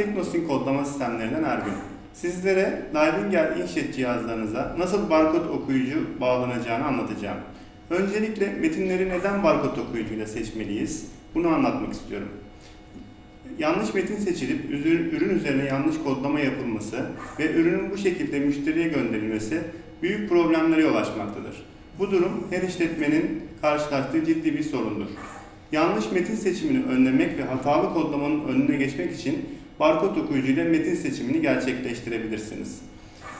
Teknosync kodlama sistemlerinden Ergün. Sizlere Livinger Inkjet cihazlarınıza nasıl barkod okuyucu bağlanacağını anlatacağım. Öncelikle metinleri neden barkod okuyucuyla seçmeliyiz? Bunu anlatmak istiyorum. Yanlış metin seçilip ürün üzerine yanlış kodlama yapılması ve ürünün bu şekilde müşteriye gönderilmesi büyük problemlere yol açmaktadır. Bu durum her işletmenin karşılaştığı ciddi bir sorundur. Yanlış metin seçimini önlemek ve hatalı kodlamanın önüne geçmek için barkod okuyucuyla metin seçimini gerçekleştirebilirsiniz.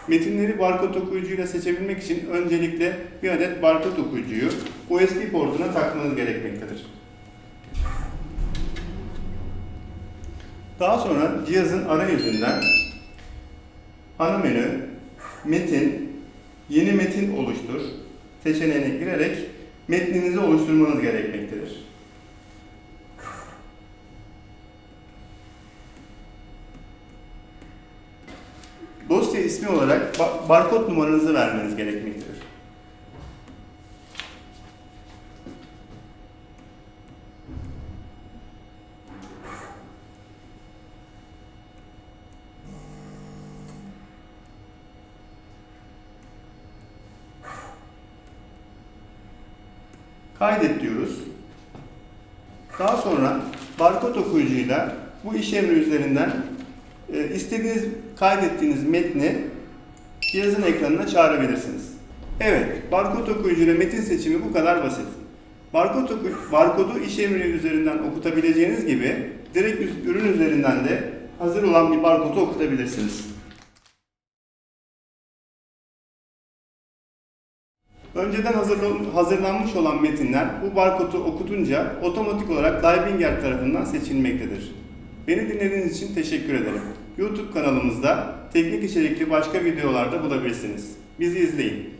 Metinleri barkod okuyucuyla seçebilmek için öncelikle bir adet barkod okuyucuyu USB portuna takmanız gerekmektedir. Daha sonra cihazın arayüzünden ana menü, metin, yeni metin oluştur seçeneğine girerek metninizi oluşturmanız gerekmektedir. Dosya ismi olarak ba- barkod numaranızı vermeniz gerekmektedir. Kaydet diyoruz. Daha sonra barkod okuyucuyla bu iş üzerinden istediğiniz kaydettiğiniz metni cihazın ekranına çağırabilirsiniz. Evet, barkod okuyucuyla metin seçimi bu kadar basit. Barkod barkodu iş emri üzerinden okutabileceğiniz gibi direkt ürün üzerinden de hazır olan bir barkodu okutabilirsiniz. Önceden hazırlan- hazırlanmış olan metinler bu barkodu okutunca otomatik olarak Libinger tarafından seçilmektedir. Beni dinlediğiniz için teşekkür ederim. YouTube kanalımızda teknik içerikli başka videolarda bulabilirsiniz. Bizi izleyin.